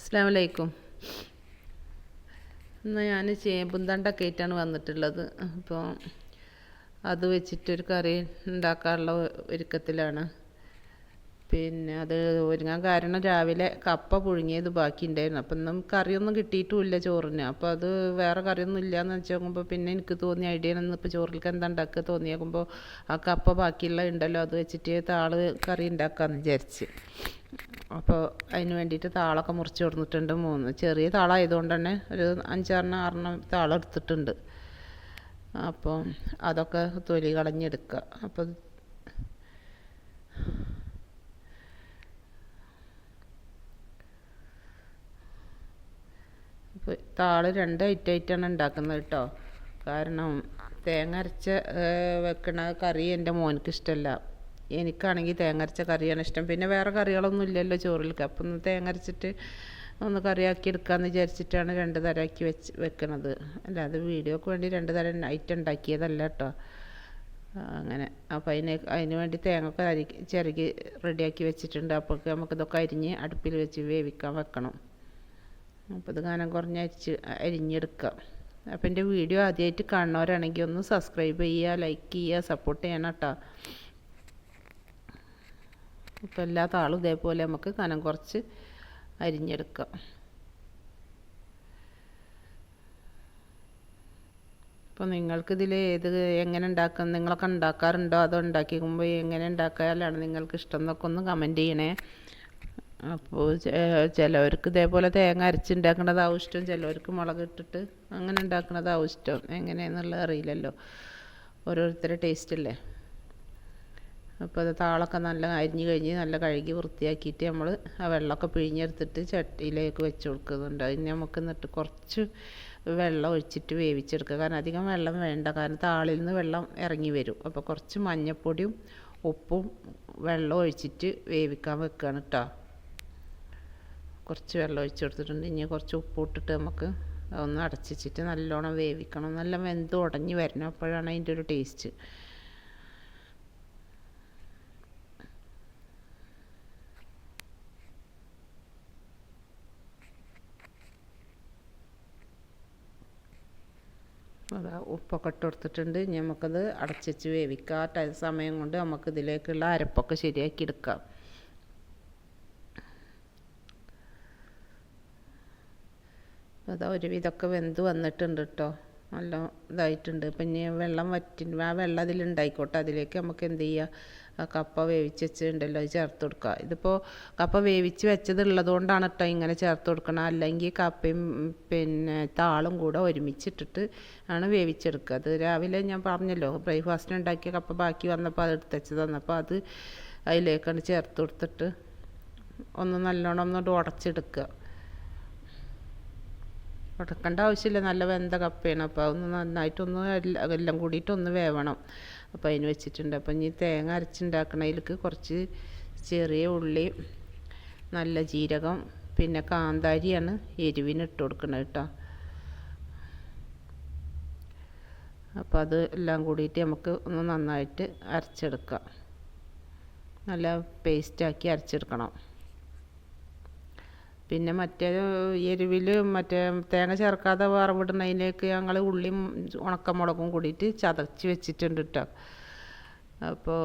അസ്സാം വലൈക്കും ഇന്ന് ഞാൻ ചേമ്പും വന്നിട്ടുള്ളത്. അപ്പോൾ അത് വെച്ചിട്ടൊരു കറി ഉണ്ടാക്കാനുള്ള ഒരുക്കത്തിലാണ്. പിന്നെ അത് ഒരുങ്ങാൻ കാരണം രാവിലെ കപ്പ പുഴുങ്ങിയത് ബാക്കി ഉണ്ടായിരുന്നു അപ്പം ഇന്നും കറിയൊന്നും കിട്ടിയിട്ടുമില്ല ചോറിന്. അപ്പോൾ അത് വേറെ കറിയൊന്നും ഇല്ലയെന്ന് വെച്ച് നോക്കുമ്പോൾ പിന്നെ എനിക്ക് തോന്നിയ ഐഡിയ ഇപ്പോൾ ചോറിലേക്ക് എന്താ ഉണ്ടാക്കുക തോന്നിയാക്കുമ്പോൾ ആ കപ്പ ബാക്കിയുള്ള ഉണ്ടല്ലോ അത് വെച്ചിട്ട് താൾ കറി ഉണ്ടാക്കാമെന്ന് വിചാരിച്ച്. അപ്പോൾ അതിന് വേണ്ടിയിട്ട് താളൊക്കെ മുറിച്ച് കൊടുത്തിട്ടുണ്ട് മൂന്ന്. ചെറിയ താളായതുകൊണ്ട് തന്നെ ഒരു അഞ്ചാറെണ്ണം ആറെണ്ണം താളം എടുത്തിട്ടുണ്ട്. അപ്പോൾ അതൊക്കെ തൊലി കളഞ്ഞെടുക്കുക അപ്പോൾ ഇപ്പോൾ താൾ രണ്ട് ഐറ്റമായിട്ടാണ് ഉണ്ടാക്കുന്നത് കേട്ടോ. കാരണം തേങ്ങ അരച്ച വെക്കണ കറി എന്റെ മോനക്ക് ഇഷ്ടമല്ല എനിക്കാണെങ്കിൽ തേങ്ങരച്ച കറിയാണ് ഇഷ്ടം. പിന്നെ വേറെ കറികളൊന്നും ഇല്ലല്ലോ ചോറിലേക്ക് അപ്പം ഒന്ന് തേങ്ങരച്ചിട്ട് ഒന്ന് കറിയാക്കി എടുക്കാമെന്ന് വിചാരിച്ചിട്ടാണ് രണ്ട് തരമാക്കി വെച്ച് വെക്കണത്. അല്ലാതെ വീഡിയോക്ക് വേണ്ടി രണ്ട് തരം ഐറ്റം ഉണ്ടാക്കിയതല്ല കേട്ടോ അങ്ങനെ. അപ്പോൾ അതിന് അതിന് വേണ്ടി തേങ്ങ ഒക്കെ അരി ചിരകി റെഡിയാക്കി വെച്ചിട്ടുണ്ട്. അപ്പോഴേക്ക് നമുക്കിതൊക്കെ അരിഞ്ഞ് അടുപ്പിൽ വെച്ച് വേവിക്കാൻ വെക്കണം. അപ്പോൾ ഇത് ഗാനം കുറഞ്ഞ് അരിച്ച് അരിഞ്ഞെടുക്കാം. അപ്പോൾ എന്റെ വീഡിയോ ആദ്യമായിട്ട് കാണുന്നവരാണെങ്കിൽ ഒന്ന് സബ്സ്ക്രൈബ് ചെയ്യുക ലൈക്ക് ചെയ്യുക സപ്പോർട്ട് ചെയ്യണം കേട്ടോ ഇപ്പോൾ എല്ലാ താളും ഇതേപോലെ നമുക്ക് കനം കുറച്ച് അരിഞ്ഞെടുക്കാം. അപ്പോൾ നിങ്ങൾക്കിതിൽ ഏത് എങ്ങനെ ഉണ്ടാക്കാം നിങ്ങളൊക്കെ ഉണ്ടാക്കാറുണ്ടോ? അതോ ഉണ്ടാക്കിക്കുമ്പോൾ എങ്ങനെ ഉണ്ടാക്കാനാണ് നിങ്ങൾക്ക് ഇഷ്ടം എന്നൊക്കെ ഒന്ന് കമന്റ് ചെയ്യണേ. അപ്പോൾ ചിലവർക്ക് ഇതേപോലെ തേങ്ങ അരച്ചുണ്ടാക്കണതാവും ഇഷ്ടം. ചിലവർക്ക് മുളക് ഇട്ടിട്ട് അങ്ങനെ ഉണ്ടാക്കണതാവും ഇഷ്ടം. എങ്ങനെയാണെന്നുള്ളത് അറിയില്ലല്ലോ. ഓരോരുത്തരുടെ ടേസ്റ്റ് അല്ലേ? അപ്പോൾ അത് താളൊക്കെ നല്ല അരിഞ്ഞു കഴിഞ്ഞ് നല്ല കഴുകി വൃത്തിയാക്കിയിട്ട് നമ്മൾ ആ വെള്ളമൊക്കെ പിഴിഞ്ഞെടുത്തിട്ട് ചട്ടിയിലേക്ക് വെച്ച് കൊടുക്കുന്നുണ്ട്. അതിന് നമുക്ക് എന്നിട്ട് കുറച്ച് വെള്ളം ഒഴിച്ചിട്ട് വേവിച്ചെടുക്കുക. കാരണം അധികം വെള്ളം വേണ്ട. കാരണം താളിൽ നിന്ന് വെള്ളം ഇറങ്ങി വരും. അപ്പോൾ കുറച്ച് മഞ്ഞൾപ്പൊടിയും ഉപ്പും വെള്ളം ഒഴിച്ചിട്ട് വേവിക്കാൻ വെക്കുകയാണ് കേട്ടോ. കുറച്ച് വെള്ളം ഒഴിച്ച് കൊടുത്തിട്ടുണ്ട്. ഇനി കുറച്ച് ഉപ്പ് ഇട്ടിട്ട് നമുക്ക് ഒന്ന് അടച്ചിട്ട് നല്ലോണം വേവിക്കണം. നല്ല വെന്ത് ഉടഞ്ഞ് വരണം. അപ്പോഴാണ് അതിന്റെ ഒരു ടേസ്റ്റ്. അതാ ഉപ്പൊക്കെ ഇട്ട് കൊടുത്തിട്ടുണ്ട് ഇനി നമുക്കത് അടച്ചിച്ച് വേവിക്കാം. ആ സമയം കൊണ്ട് നമുക്ക് ഇതിലേക്കുള്ള അരപ്പൊക്കെ ശരിയാക്കി എടുക്കാം. അതാ ഒരുവിധമൊക്കെ വെന്ത് വന്നിട്ടുണ്ട് കേട്ടോ നല്ല ഇതായിട്ടുണ്ട്. പിന്നെ വെള്ളം വറ്റി ആ വെള്ളം അതിലുണ്ടായിക്കോട്ടെ അതിലേക്ക് നമുക്ക് എന്ത് ചെയ്യുക കപ്പ വേവിച്ച് വെച്ചിട്ടുണ്ടല്ലോ അത് ചേർത്ത് കൊടുക്കുക. ഇതിപ്പോൾ കപ്പ വേവിച്ച് വെച്ചത് ഉള്ളതുകൊണ്ടാണ് കേട്ടോ ഇങ്ങനെ ചേർത്ത് കൊടുക്കണം അല്ലെങ്കിൽ കപ്പയും പിന്നെ താളും കൂടെ ഒരുമിച്ചിട്ടിട്ട് ആണ് വേവിച്ചെടുക്കുക. അത് രാവിലെ ഞാൻ പറഞ്ഞല്ലോ ബ്രേക്ക്ഫാസ്റ്റിന് ഉണ്ടാക്കിയ കപ്പ ബാക്കി വന്നപ്പോൾ അത് എടുത്ത് വെച്ച് തന്നപ്പോൾ അത് അതിലേക്കാണ് ചേർത്ത് കൊടുത്തിട്ട് ഒന്ന് നല്ലോണം ഒന്നുകൊണ്ട് ഉടച്ചെടുക്കുക. ഉടക്കേണ്ട ആവശ്യമില്ല. നല്ല വെന്ത കപ്പയാണ്. അപ്പോൾ അതൊന്ന് നന്നായിട്ടൊന്ന് എല്ലാം എല്ലാം കൂടിയിട്ടൊന്ന് വേവണം. അപ്പോൾ അതിന് വെച്ചിട്ടുണ്ട്. അപ്പോൾ ഇനി തേങ്ങ അരച്ചുണ്ടാക്കണതിലേക്ക് കുറച്ച് ചെറിയ ഉള്ളി നല്ല ജീരകം പിന്നെ കാന്താരിയാണ് എരിവിന് ഇട്ട് കൊടുക്കുന്നത് കേട്ടോ. അപ്പോൾ അത് എല്ലാം കൂടിയിട്ട് നമുക്ക് ഒന്ന് നന്നായിട്ട് അരച്ചെടുക്കാം. നല്ല പേസ്റ്റാക്കി അരച്ചെടുക്കണം. പിന്നെ മറ്റേ എരിവിൽ മറ്റേ തേങ്ങ ചേർക്കാതെ വറവിടുന്നതിലേക്ക് ഞങ്ങൾ ഉള്ളിയും ഉണക്കമുളകും കൂടിയിട്ട് ചതച്ച് വെച്ചിട്ടുണ്ട് കേട്ടോ അപ്പോൾ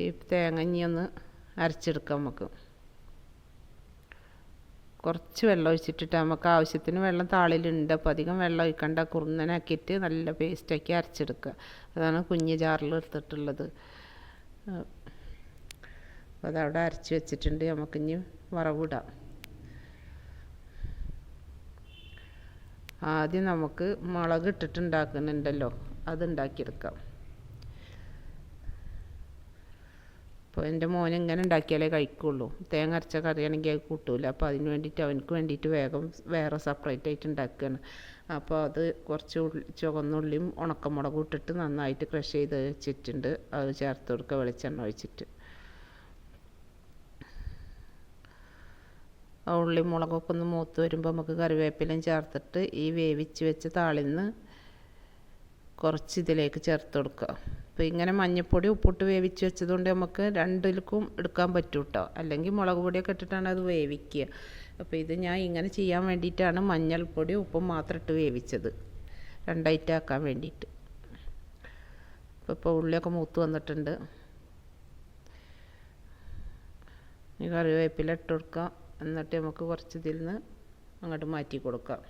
ഈ തേങ്ങ ഇനി ഒന്ന് അരച്ചെടുക്കാം നമുക്ക്. കുറച്ച് വെള്ളം ഒഴിച്ചിട്ടിട്ട് നമുക്ക് ആവശ്യത്തിന് വെള്ളം താളിലുണ്ട്. അപ്പോൾ അധികം വെള്ളം ഒഴിക്കണ്ട. കുറുന്നനാക്കിയിട്ട് നല്ല പേസ്റ്റാക്കി അരച്ചെടുക്കുക അതാണ് കുഞ്ഞ് ജാറിൽ എടുത്തിട്ടുള്ളത്. അപ്പോൾ അതവിടെ അരച്ച് വെച്ചിട്ടുണ്ട്. നമുക്കിനി വറവിടാം ആദ്യം നമുക്ക് മുളക് ഇട്ടിട്ട് ഉണ്ടാക്കുന്നുണ്ടല്ലോ അത് ഉണ്ടാക്കിയെടുക്കാം അപ്പോൾ എന്റെ മോൻ ഇങ്ങനെ ഉണ്ടാക്കിയാലേ കഴിക്കുള്ളൂ. തേങ്ങ അരച്ച കറിയാണെങ്കിൽ അത് കൂട്ടൂല. അപ്പോൾ അതിന് വേണ്ടിയിട്ട് അവനക്ക് വേണ്ടിയിട്ട് വേഗം വേറെ സെപ്പറേറ്റ് ആയിട്ട് ഉണ്ടാക്കുകയാണ് അപ്പോൾ അത് കുറച്ച് ചുവന്നുള്ളിയും ഉണക്കമുളകും ഇട്ടിട്ട് നന്നായിട്ട് ക്രഷ് ചെയ്ത് വെച്ചിട്ടുണ്ട്. അത് ചേർത്ത് കൊടുക്കുക വെളിച്ചെണ്ണ ഒഴിച്ചിട്ട്. ഉള്ളി മുളകൊക്കെ ഒന്ന് മൂത്ത് വരുമ്പോൾ നമുക്ക് കറിവേപ്പിലയും ചേർത്തിട്ട് ഈ വേവിച്ച് താളിൽ നിന്ന് കുറച്ച് ഇതിലേക്ക് ചേർത്ത് കൊടുക്കുക. അപ്പോൾ ഇങ്ങനെ മഞ്ഞൾപ്പൊടി ഉപ്പിട്ട് വേവിച്ച് വെച്ചതുകൊണ്ട് നമുക്ക് രണ്ടിലേക്കും എടുക്കാൻ പറ്റും കേട്ടോ അല്ലെങ്കിൽ മുളക് പൊടിയൊക്കെ ഇട്ടിട്ടാണ് അത് വേവിക്കുക. അപ്പോൾ ഇത് ഞാൻ ഇങ്ങനെ ചെയ്യാൻ വേണ്ടിയിട്ടാണ് മഞ്ഞൾപ്പൊടി ഉപ്പും മാത്രം ഇട്ട് വേവിച്ചത്. രണ്ടായിട്ട് ആക്കാൻ വേണ്ടിയിട്ട്. അപ്പോൾ ഇപ്പോൾ ഉള്ളിയൊക്കെ മൂത്ത് വന്നിട്ടുണ്ട്. കറിവേപ്പില ഇട്ട് കൊടുക്കാം. എന്നിട്ട് നമുക്ക് കുറച്ച് ഇതിൽ നിന്ന് അങ്ങോട്ട് മാറ്റി കൊടുക്കാം.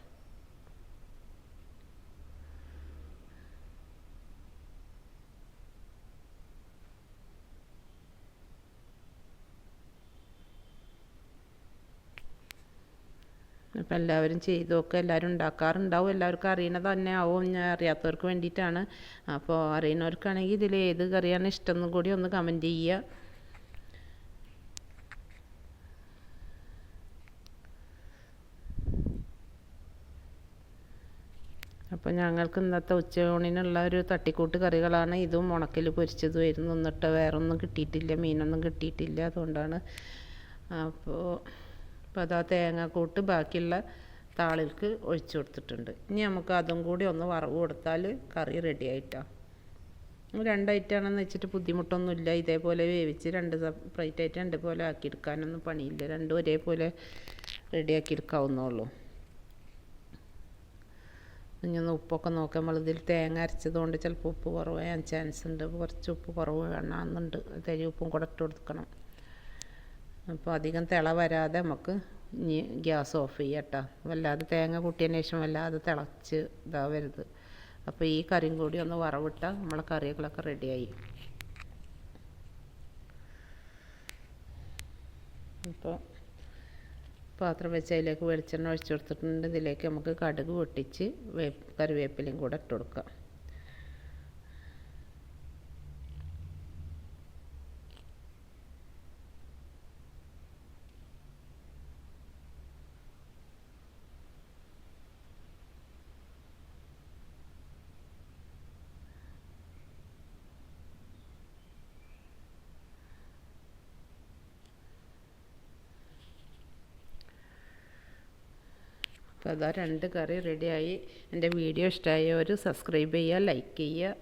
അപ്പോൾ എല്ലാവരും ചെയ്ത് നോക്കുക എല്ലാവരും ഉണ്ടാക്കാറുണ്ടാവും. എല്ലാവർക്കും അറിയണത് തന്നെ ആവും. ഞാൻ അറിയാത്തവർക്ക് വേണ്ടിയിട്ടാണ്. അപ്പോൾ അറിയുന്നവർക്കാണെങ്കിൽ ഇതിൽ ഏത് കറിയാണ് ഇഷ്ടം എന്നും കൂടി ഒന്ന് കമന്റ് ചെയ്യുക. അപ്പോൾ ഞങ്ങൾക്ക് ഇന്നത്തെ ഉച്ചയൂണിനുള്ള ഒരു തട്ടിക്കൂട്ട് കറികളാണ് ഇതും ഉണക്കൽ പൊരിച്ചതുമായിരുന്നു എന്നിട്ട് വേറെ ഒന്നും കിട്ടിയിട്ടില്ല മീനൊന്നും കിട്ടിയിട്ടില്ല. അതുകൊണ്ടാണ് അപ്പോൾ അപ്പോൾ അതാ തേങ്ങാക്കൂട്ട് ബാക്കിയുള്ള താളിൽക്ക് ഒഴിച്ചു കൊടുത്തിട്ടുണ്ട്. ഇനി നമുക്ക് അതും കൂടി ഒന്ന് വറവ് കൊടുത്താൽ കറി റെഡി ആയിട്ടാണ് രണ്ട് ഐറ്റാണെന്ന് വെച്ചിട്ട് ബുദ്ധിമുട്ടൊന്നുമില്ല ഇതേപോലെ വേവിച്ച് രണ്ട് സെപ്പറേറ്റ് ആയിട്ട് രണ്ട് പോലെ ആക്കിയെടുക്കാനൊന്നും പണിയില്ല. രണ്ടും ഒരേപോലെ റെഡിയാക്കി എടുക്കാവുന്നുള്ളൂ ഒന്ന് ഉപ്പൊക്കെ നമ്മൾ ഇതിൽ തേങ്ങ അരച്ചതുകൊണ്ട് ചിലപ്പോൾ ഉപ്പ് കുറവാൻ ചാൻസ് ഉണ്ട്. കുറച്ച് ഉപ്പ് കുറവ് വേണമെന്നുണ്ട് തരി ഉപ്പും കൂടെ ഇട്ട് കൊടുക്കണം. അപ്പോൾ അധികം തിള വരാതെ നമുക്ക് ഇനി ഗ്യാസ് ഓഫ് ചെയ്യാം കേട്ടോ. വല്ലാതെ തേങ്ങ കൂട്ടിയതിന് ശേഷം വല്ലാതെ തിളച്ച് ഇതാവരുത്. അപ്പോൾ ഈ കറിയും കൂടി ഒന്ന് വറവിട്ടാൽ നമ്മളെ കറികളൊക്കെ റെഡിയായി. ഇപ്പോൾ പാത്രം വെച്ച് അതിലേക്ക് വെളിച്ചെണ്ണ ഒഴിച്ചു കൊടുത്തിട്ടുണ്ട്. ഇതിലേക്ക് നമുക്ക് കടുക് പൊട്ടിച്ച് വേ കറിവേപ്പിലയും കൂടെ ഇട്ട് കൊടുക്കാം. അപ്പോൾ അതാ രണ്ട് കറി റെഡിയായി എന്റെ വീഡിയോ ഇഷ്ടമായവർ സബ്സ്ക്രൈബ് ചെയ്യുക ലൈക്ക് ചെയ്യുക.